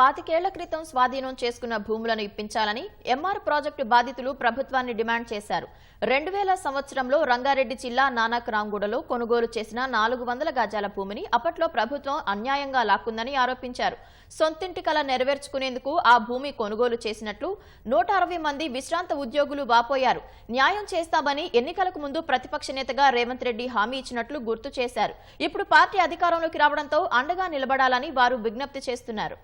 పాతికేళ్ళ క్రితం స్వాధీనం చేసుకున్న భూములను ఇప్పించాలని ఎంఆర్ ప్రాజెక్టు బాధితులు ప్రభుత్వాన్ని డిమాండ్ చేశారు. రెండు వేల సంవత్సరంలో రంగారెడ్డి జిల్లా నానాక్రాంగూడలో కొనుగోలు చేసిన నాలుగు వందల గజాల భూమిని అప్పట్లో ప్రభుత్వం అన్యాయంగా లాక్కుందని ఆరోపించారు. సొంతింటి కల నెరవేర్చుకునేందుకు ఆ భూమి కొనుగోలు చేసినట్లు నూట అరవై మంది విశ్రాంత ఉద్యోగులు వాపోయారు. న్యాయం చేస్తామని ఎన్నికలకు ముందు ప్రతిపక్ష నేతగా రేవంత్ రెడ్డి హామీ ఇచ్చినట్లు గుర్తు చేశారు. ఇప్పుడు పార్టీ అధికారంలోకి రావడంతో అండగా నిలబడాలని వారు విజ్ఞప్తి చేస్తున్నారు.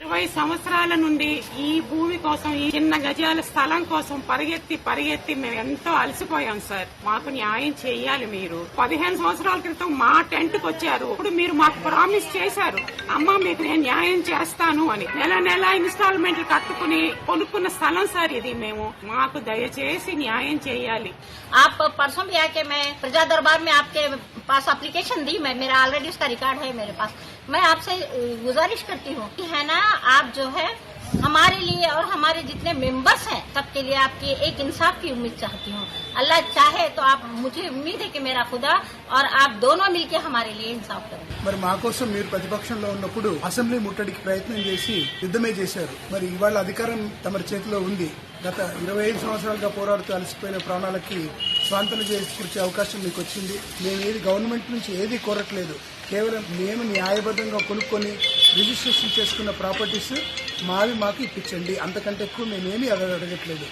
ఇరవై సంవత్సరాల నుండి ఈ భూమి కోసం ఈ చిన్న గజాల స్థలం కోసం పరిగెత్తి పరిగెత్తి మేము ఎంతో అలసిపోయాం సార్ మాకు న్యాయం చేయాలి మీరు పదిహేను సంవత్సరాల క్రితం మా టెంట్ కు వచ్చారు ఇప్పుడు మీరు మాకు ప్రామిస్ చేశారు అమ్మ మీకు నేను న్యాయం చేస్తాను అని నెల నెల ఇన్స్టాల్మెంట్లు కట్టుకుని కొనుక్కున్న స్థలం సార్ ఇది మేము మాకు దయచేసి న్యాయం చేయాలి आप परसों भी आके मैं प्रजा दरबार में आपके पास एप्लीकेशन दी, मैं, मेरा ऑलरेडी उसका रिकॉर्ड है मेरे पास। मैं आपसे गुजारिश करती हूँ कि है ना, आप जो है हमारे लिए और हमारे जितने मेंबर्स हैं सबके लिए आपकी एक इंसाफ की उम्मीद चाहती हूँ अल्लाह चाहे तो आप मुझे उम्मीद है कि मेरा खुदा और आप दोनों मिलके हमारे लिए इंसाफ करें మరి మా కోసం మీరు ప్రతిపక్షంలో ఉన్నప్పుడు అసెంబ్లీ ముట్టడికి ప్రయత్నం చేసి యుద్ధమే చేశారు మరి ఇవాళ అధికారం తమరి చేతిలో ఉంది గత ఇరవై ఐదు సంవత్సరాలుగా పోరాడుతూ అలసిపోయిన ప్రాణాలకి స్వాంతన చేకూర్చే అవకాశం మీకు వచ్చింది మేము ఏది గవర్నమెంట్ నుంచి ఏది కోరట్లేదు కేవలం మేము న్యాయబద్ధంగా కొనుక్కొని రిజిస్ట్రేషన్ చేసుకున్న ప్రాపర్టీస్ మావి మాకు ఇప్పించండి. అంతకంటే ఎక్కువ మేమేమీ అడగట్లేదు.